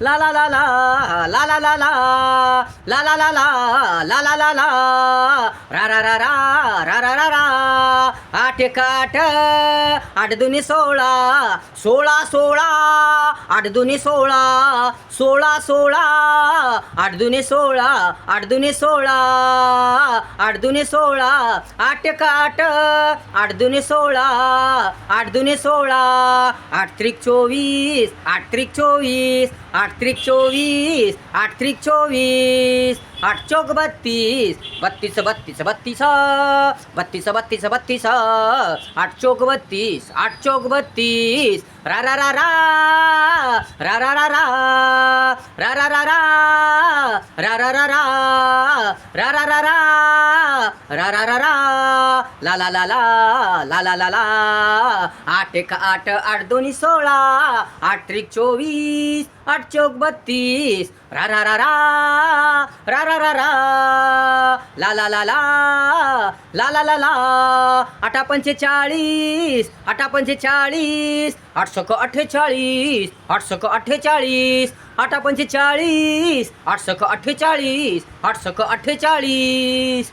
ला ला ला ला ला ला ला ला ला ला ला ला ला ला ला रा रा रा रा रा रा रा रा आठ एक आठ आठ दुनी सोळा सोळा सोळा आठ दुनी सोळा सोळा सोळा आठ दुनी सोळा आठ दुनी सोळा. आठ दुनी सोळा आठ एक आठ आठ दुनी सोळा आठ दुनी सोळा आठ त्रिक चोवीस आठ त्रिक चोवीस आठ त्रिक चोवीस आठ त्रिक चोवीस आठ चौक बत्तीस बत्तीस बत्तीस बत्तीस बत्तीस बत्तीस बत्तीस आठ चौक बत्तीस आठ चौक बत्तीस रा रा रा रा रा रा रा रा रा रा रा रा रा रा रा रा रा रा रा रा रा रा रा. ला ला ला ला. ला ला ला ला. आठ एक आठ आठ दोन्ही सोळा. आठ त्रिक चोवीस आठ चौक बत्तीस. रा रा रा रा. रा रा रा रा. ला ला ला ला. ला ला ला ला. आठा पंचेचाळीस आठा पंचेचाळीस आठ सक अठ्ठेचाळीस. आठ सक अठ्ठेचाळीस. आठा पंचेचाळीस आठ सक अठ्ठेचाळीस. आठ सक अठ्ठेचाळीस.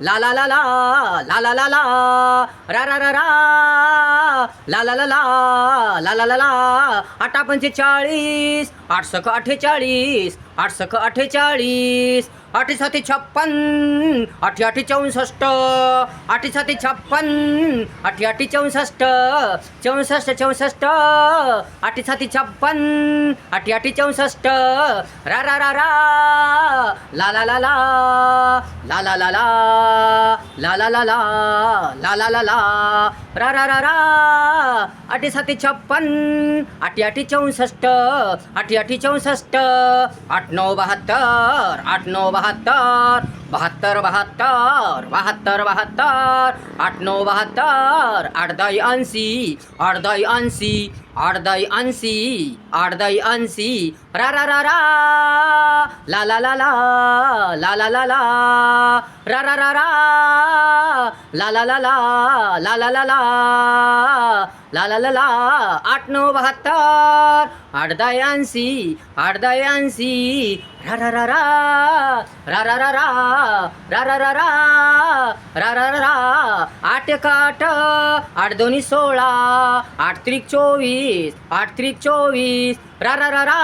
ला ला ला ला ला ला ला ला रा रा रा रा ला ला ला ला ला ला ला ला आठा पंचेचाळीस आठ सख अठ्ठेचाळीस आठ सख अठ्ठेचाळीस आठ साती छप्पन आठी आठी चौसष्ट आठी साती छप्पन आठी आठी चौसष्ट चौसष्ट चौसष्ट आठी साती छप्पन आठी आठी चौसष्ट रा रा रा रा ला ला ला ला ला ला ला ला ला ला ला ला ला ला ला ला रा रा रा रा आठी साती छप्पन आठी आठी चौसष्ट आठी आठी चौसष्ट आठ नऊ बहात्तर आठ नऊ बहात्तर बहात्तर बहात्तर बहात्तर बहात्तर आठ नऊ बहात्तर आठ ऐंशी आठ ऐंशी आठ ऐंशी आठ ऐंशी रा रा रा रा ला ला ला ला ला ला ला ला रा रा रा रा ला ला ला ला ला ला ला ला ला ला ला ला आठ नऊ बहात्तर आठ दहा ऐंशी आठ दहा ऐंशी रा रा रा रा रा रा रा रा रा रा रा रा रा रा रा रा आठ एक आठ आठ दोन्ही सोळा आठ त्रिक चोवीस आठ त्रिक चोवीस रा रा रा रा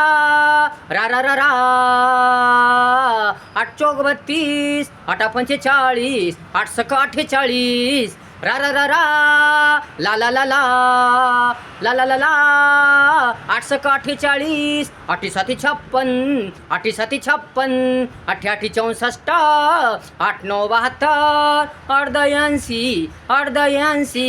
रा रा रा रा आठ चौक बत्तीस आठ पंचेचाळीस आठ सक अठ्ठेचाळीस. रा रा रा रा. ला ला ला ला. ला ला ला ला. आठ सक अठ्ठेचाळीस आठी साती छप्पन आठी साती छप्पन अठ्ठे आठी चौसष्ट आठ नऊ बहात्तर अर्धयांशी अर्धयांशी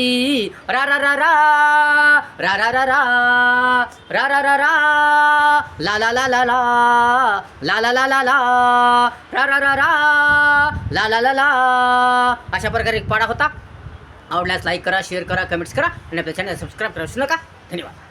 रा रा रा रा रा. रा रा रा रा. रा रा रा. ला ला ला ला ला. ला ला ला ला ला. रा रा रा रा. ला ला ला ला. अशा प्रकारे एक पाडा होता. आवडल्यास लाईक करा शेअर करा कमेंट्स करा. आणि आपल्या चॅनल सबस्क्राईब करा नका. धन्यवाद.